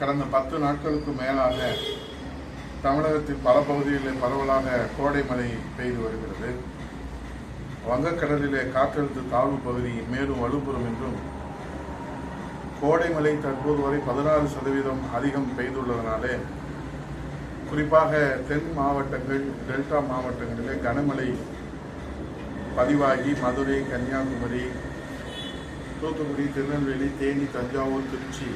கடந்த பத்து நாட்களுக்கு மேலாக தமிழகத்தின் பல பகுதிகளில் பரவலாக கோடை மழை பெய்து வருகிறது. வங்கக்கடலிலே காற்றழுத்த தாழ்வு பகுதி மேலும் வலுப்பெறும் என்றும் கோடை மழை தற்போது வரை பதினாறு சதவீதம் அதிகம் பெய்துள்ளதனாலே குறிப்பாக தென் மாவட்டங்கள் டெல்டா மாவட்டங்களிலே கனமழை பதிவாகி மதுரை கன்னியாகுமரி தூத்துக்குடி திருநெல்வேலி தேனி தஞ்சாவூர் திருச்சி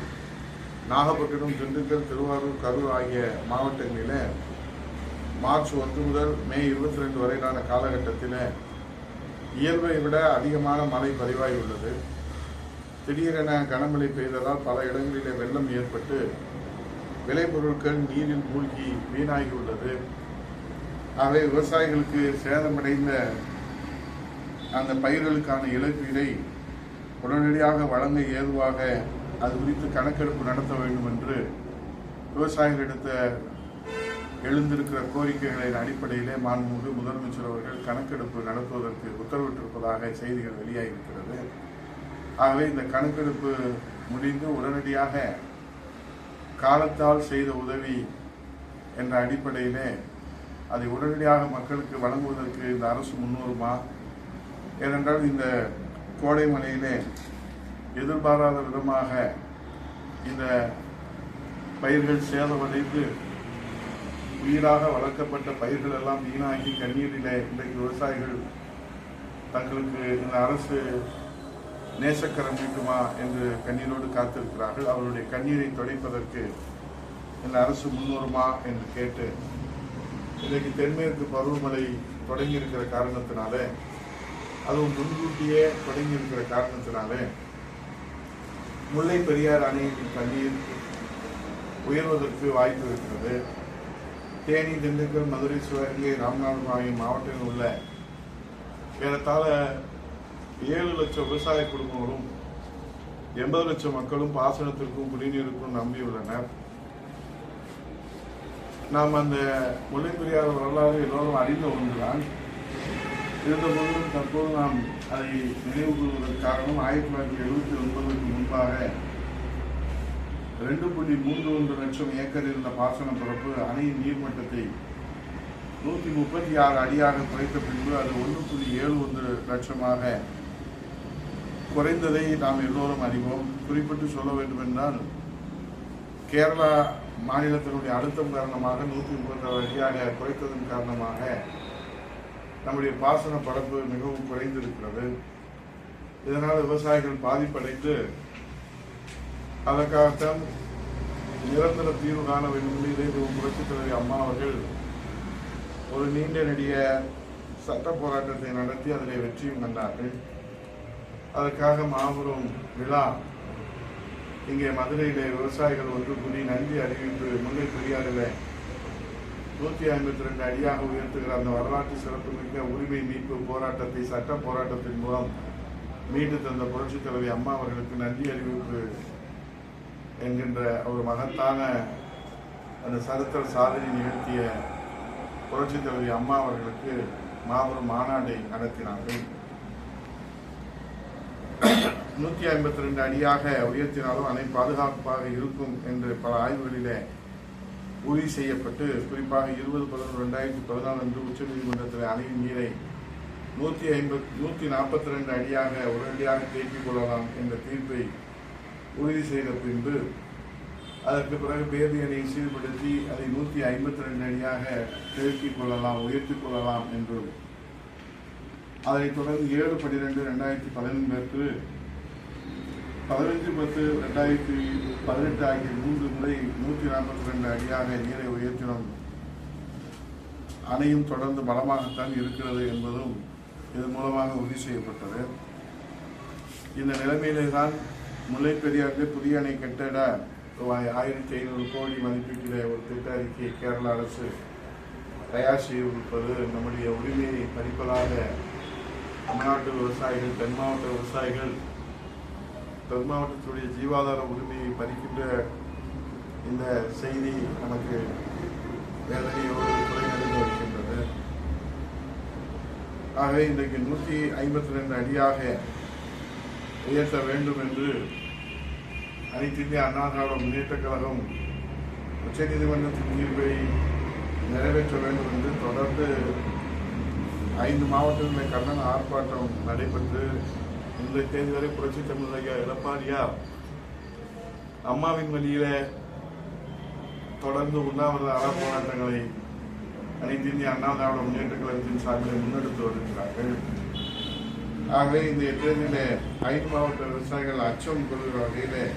நாகப்பட்டினம் திண்டுக்கல் திருவாரூர் கரூர் ஆகிய மாவட்டங்களில் மார்ச் ஒன்று முதல் மே இருபத்தி ரெண்டு வரையிலான காலகட்டத்தில் இயல்பை விட அதிகமான மழை பதிவாகியுள்ளது. திடீரென கனமழை பெய்ததால் பல இடங்களிலே வெள்ளம் ஏற்பட்டு விளைபொருட்கள் நீரில் மூழ்கி வீணாகியுள்ளது. ஆகவே விவசாயிகளுக்கு சேதமடைந்த அந்த பயிர்களுக்கான இழப்பீடை உடனடியாக வழங்க ஏதுவாக அது குறித்து கணக்கெடுப்பு நடத்த வேண்டும் என்று விவசாயிகளிடத்த எழுந்திருக்கிற கோரிக்கைகளின் அடிப்படையிலே மாண்புமிகு முதலமைச்சர் அவர்கள் கணக்கெடுப்பு நடத்துவதற்கு உத்தரவிட்டிருப்பதாக செய்திகள் வெளியாகியிருக்கிறது. ஆகவே இந்த கணக்கெடுப்பு முடிந்து உடனடியாக காலத்தால் செய்த உதவி என்ற அடிப்படையிலே அதை உடனடியாக மக்களுக்கு வழங்குவதற்கு இந்த அரசு முன்வருமா ஏனென்றால் இந்த கோடை மலையிலே எதிர்பாராத விதமாக இந்த பயிர்கள் சேதமடைந்து உயிராக வளர்க்கப்பட்ட பயிர்கள் எல்லாம் வீணாகி கண்ணீரிலே இன்றைக்கு விவசாயிகள் தங்களுக்கு இந்த அரசு நேசக்கரம் நீட்டுமா என்று கண்ணீரோடு காத்திருக்கிறார்கள். அவருடைய கண்ணீரை துடைப்பதற்கு இந்த அரசு முன்வருமா என்று கேட்டு இன்றைக்கு தென்மேற்கு பருவமழை தொடங்கி இருக்கிற காரணத்தினாலே அதுவும் முன்கூட்டியே தொடங்கி இருக்கிற காரணத்தினாலே முல்லை பெரியார் அணையின் தண்ணீர் உயர்வதற்கு வாய்ப்பு இருக்கிறது. தேனி திண்டுக்கல் மதுரை சிவகங்கை ராமநாதபுரம் ஆகிய மாவட்டங்களில் உள்ள ஏறத்தாழ ஏழு லட்சம் விவசாய குடும்பங்களும் எண்பது லட்சம் மக்களும் பாசனத்திற்கும் குடிநீருக்கும் நம்பியுள்ளனர். நாம் அந்த முல்லை பெரியார் வரலாறு எல்லோரும் அறிந்த ஒன்றுதான். இருந்தபோதும் தற்போது நாம் அதை நினைவு கூறுவதற்கு காரணம் ஆயிரத்தி தொள்ளாயிரத்தி எழுபத்தி ஒன்பதுக்கு முன்பாக ரெண்டு புள்ளி மூன்று ஒன்று லட்சம் ஏக்கர் இருந்த பாசன பரப்பு அணையின் நீர்மட்டத்தை நூற்றி முப்பத்தி ஆறு அடியாக குறைத்த பின்பு அது ஒன்று புள்ளி ஏழு ஒன்று லட்சமாக குறைந்ததை நாம் எல்லோரும் அறிவோம். குறிப்பிட்டு சொல்ல வேண்டும் என்றால் கேரளா மாநிலத்தினுடைய அழுத்தம் காரணமாக நூற்றி முப்பத்தாறு அடியாக குறைத்ததன் காரணமாக நம்முடைய பாசன பரப்பு மிகவும் குறைந்திருக்கிறது. இதனால் விவசாயிகள் பாதிப்படைந்து அதற்காகத்தான் நிரந்தர தீர்வு காண வேண்டும் என்று இதே புரட்சித் தலைவர் அம்மா அவர்கள் ஒரு நீண்ட நெடிய சட்ட போராட்டத்தை நடத்தி அதில் வெற்றியும் கண்டார்கள். அதற்காக மாபெரும் விழா இங்கே மதுரையிலே விவசாயிகள் ஒன்று கூடி நன்றி அறிவிப்பு முல்லை பெரியாறில் நூற்றி ஐம்பத்தி ரெண்டு அடியாக உயர்த்துகிற அந்த வரலாற்று சிறப்புமிக்க உரிமை மீட்பு போராட்டத்தை சட்ட போராட்டத்தின் மூலம் மீண்டு தந்த புரட்சித் தலைவி அம்மா அவர்களுக்கு நன்றி அறிவிப்பு என்கின்ற ஒரு மகத்தான அந்த சரித்திர சாதனை நிகழ்த்திய புரட்சித் தலைவி அம்மா அவர்களுக்கு மாபெரும் மாநாடை நடத்தினார்கள். நூற்றி ஐம்பத்தி ரெண்டு அடியாக உயர்த்தினாலும் அணை பாதுகாப்பாக இருக்கும் என்று பல ஆய்வுகளிலே உறுதி செய்யப்பட்டு குறிப்பாக இருபது பதினொன்று ரெண்டாயிரத்தி பதினாலு அன்று உச்சநீதிமன்றத்தில் அணையின் நீரை நூற்றி ஐம்பத் நூற்றி நாற்பத்தி ரெண்டு அடியாக உடனடியாக தேக்கிக் கொள்ளலாம் என்ற தீர்ப்பை உறுதி செய்த பின்பு அதற்கு பிறகு பேதி அணியை சீர்படுத்தி அதை நூற்றி ஐம்பத்தி ரெண்டு அடியாக தேக்கிக் கொள்ளலாம் உயர்த்திக் கொள்ளலாம் என்று அதைத் தொடர்ந்து ஏழு பன்னிரெண்டு ரெண்டாயிரத்தி பதினொன்றுக்கு பதினஞ்சு பத்து ரெண்டாயிரத்தி பதினெட்டு ஆகிய மூன்று முறை நூற்றி நாற்பத்தி ரெண்டு அடியாக நீரை உயர்த்தினோம். அணையும் தொடர்ந்து பலமாகத்தான் இருக்கிறது என்பதும் இதன் மூலமாக உறுதி செய்யப்பட்டது. இந்த நிலைமையிலே தான் முல்லை பெரியாற்றில் புதிய அணை கட்டிட ரூபாய் ஆயிரத்தி ஐநூறு கோடி மதிப்பீட்டிலே ஒரு திட்ட அறிக்கையை கேரள அரசு தயார் செய்திருப்பது நம்முடைய உரிமையை பறிப்பதாக தமிழ்நாட்டு விவசாயிகள் தென் மாவட்ட விவசாயிகள் தென் மாவட்டத்துடைய ஜீவாதார உரிமையை பறிக்கின்ற இந்த செய்தி நமக்கு வேதனையோடு குறைநடைந்து வருகின்றது ஆகவே இன்றைக்கு நூற்றி ஐம்பத்தி ரெண்டு அடியாக உயர்த்த வேண்டும் என்று அனைத்து இந்திய அண்ணா திராவிட முன்னேற்ற கழகம் உச்சநீதிமன்றத்தின் தீர்ப்பை நிறைவேற்ற வேண்டும் என்று தொடர்ந்து ஐந்து மாவட்டங்களில் கண்டன ஆர்ப்பாட்டம் நடைபெற்று இன்றைய தேதி வரை புரட்சி தமிழக எடப்பாடியார் அம்மாவின் வழியில தொடர்ந்து உண்ணாவிரத அற போராட்டங்களை அனைத்து இந்திய அண்ணா திராவிட முன்னேற்ற கழகத்தின் சார்பில் முன்னெடுத்து வருகிறார்கள். ஆகவே இந்த தேர்தலில் ஐந்து மாவட்ட விவசாயிகள் அச்சம் கொள்கிற வகையில்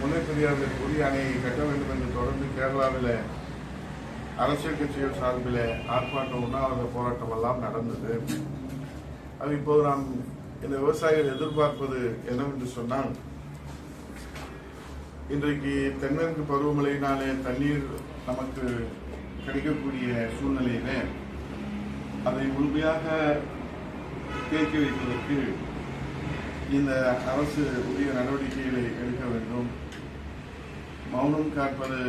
முல்லை புதிய அணையை கட்ட வேண்டும் என்று தொடர்ந்து கேரளாவில் அரசியல் கட்சிகள் சார்பில் ஆர்ப்பாட்டம் உண்ணாவிரத போராட்டம் எல்லாம் நடந்தது. அது இப்போது நாம் இந்த விவசாயிகள் எதிர்பார்ப்பது என்னவென்று சொன்னால் இன்றைக்கு தென்மேற்கு பருவமழையினாலே தண்ணீர் நமக்கு கிடைக்கக்கூடிய சூழ்நிலையிலே அதை முழுமையாக தேக்கி வைப்பதற்கு இந்த அரசு உரிய நடவடிக்கைகளை எடுக்க வேண்டும். மௌனம் காப்பது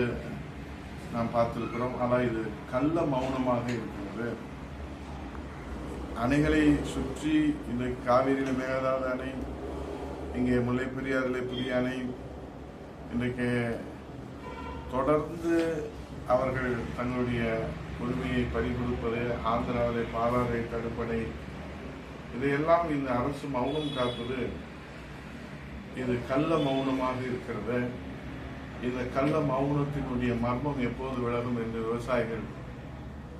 நாம் பார்த்திருக்கிறோம். ஆனால் இது கள்ள மௌனமாக இருக்கிறது. அணைகளை சுற்றி இன்றைக்கு காவேரியில் மேகதாது அணை இங்கே முல்லை பெரியாறுல புதிய அணை இன்றைக்கு தொடர்ந்து அவர்கள் தங்களுடைய உரிமையை பறிகொடுப்பது ஆந்திராவிலே பாலாறை தடுப்பணை இதையெல்லாம் இந்த அரசு மௌனம் காப்பது இது கள்ள மௌனமாக இருக்கிறது. இந்த கள்ள மௌனத்தினுடைய மர்மம் எப்போது விலகும் என்று விவசாயிகள்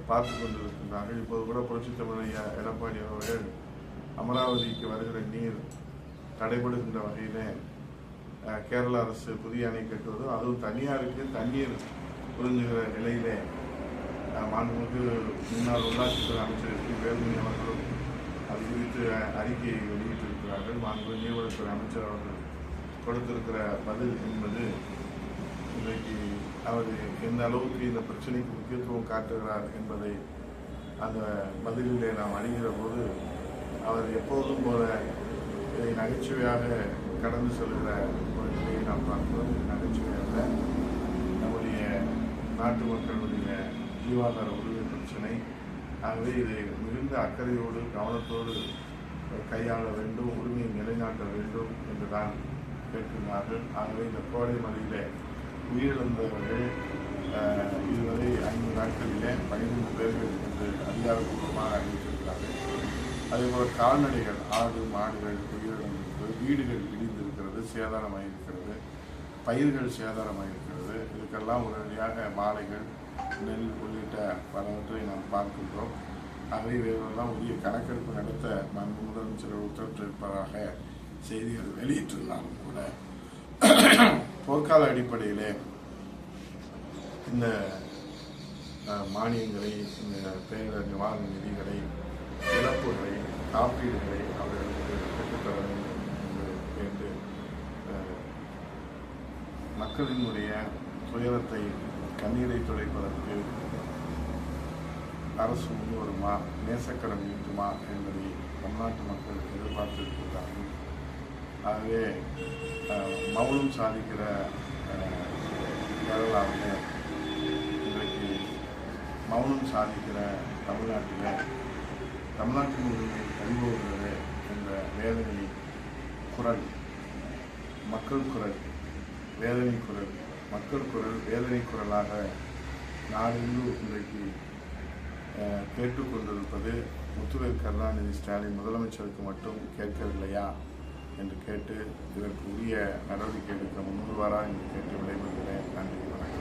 பார்த்து கொண்டிருக்கின்றார்கள் இப்போது கூட புரட்சி தமிழையா எடப்பாடி அவர்கள் அமராவதிக்கு வருகிற நீர் தடைபடுகின்ற வகையிலே கேரள அரசு புதிய அணை கட்டுவது அதுவும் தனியாருக்கு தண்ணீர் புரிஞ்சுகிற நிலையிலே மாண்புமிகு முன்னாள் உள்ளாட்சித்துறை அமைச்சருக்கு வேலுமணி அவர்களும் அது குறித்து அறிக்கையை வெளியிட்டிருக்கிறார்கள். மாண்புமிகு நீர்வளத்துறை அமைச்சர் அவர்கள் கொடுத்திருக்கிற பதில் என்பது இன்றைக்கு அவர் எந்த அளவுக்கு இந்த பிரச்சனைக்கு முக்கியத்துவம் காட்டுகிறார் என்பதை அந்த பதிலிலே நாம் அறிகிற போது அவர் எப்போதும் போல இதை நகைச்சுவையாக கடந்து செல்கிற ஒரு நிலையை நாம் பார்க்கிறோம். நகைச்சுவையாக நம்முடைய நாட்டு மக்களுடைய ஜீவாதார உரிமை பிரச்சனை. ஆகவே இதை மிகுந்த அக்கறையோடு கவனத்தோடு கையாள வேண்டும் உரிமையை நிலைநாட்ட வேண்டும் என்றுதான் கேட்கின்றார்கள். ஆகவே இந்த கோடை மலையிலே உயிரிழந்தவர்கள் இதுவரை ஐந்து நாட்களிலே பன்னிரெண்டு பேர்கள் என்று அதிகாரப்பூர்வமாக அறிவித்திருக்கிறார்கள். அதேபோல் கால்நடைகள் ஆடு மாடுகள் உயிரிழந்திருக்கிறது வீடுகள் இடிந்திருக்கிறது சேதாரமாயிருக்கிறது பயிர்கள் சேதாரமாயிருக்கிறது. இதுக்கெல்லாம் உடனடியாக மாலைகள் நெல் உள்ளிட்ட பலவற்றை நாம் பார்க்கின்றோம். அவை இவைகளெல்லாம் உரிய கணக்கெடுப்பு நடத்த மாண்பு முதலமைச்சர் உத்தரவிட்டிருப்பதாக செய்திகள் வெளியிட்டிருந்தாலும் கூட போர்க்கால அடிப்படையிலே இந்த மானியங்களை இந்த பேரிடர் நிவாரண நிதிகளை இழப்புகளை காப்பீடுகளை அவர்களுக்கு பெற்றுத்தர வேண்டும் என்று கேட்டு மக்களினுடைய துயரத்தை கண்ணீரை துடைப்பதற்கு அரசு முன்வருமா நேசக்கடன் நீட்டுமா என்பதை தமிழ்நாட்டு மக்கள் எதிர்பார்த்திருக்கிறார்கள். ஆகவே மௌனம் சாதிக்கிற கேரளாவில் இன்றைக்கு மௌனம் சாதிக்கிற தமிழ்நாட்டில் தமிழ்நாட்டின் உரிமை கழிவுகிறது என்ற வேதனை குரல் மக்கள் குரல் வேதனை குரல் மக்கள் குரல் வேதனை குரலாக நாடெங்கும் இன்றைக்கு கேட்டுக்கொண்டிருப்பது முத்துவேல் கருணாநிதி ஸ்டாலின். முதலமைச்சருக்கு மட்டும் கேட்கவில்லையா? என்று கேட்டு இதற்கு உரிய நடவடிக்கை எடுக்க முன்வரா என்று கேட்டு விடைபெறுகிறேன். நன்றி வணக்கம்.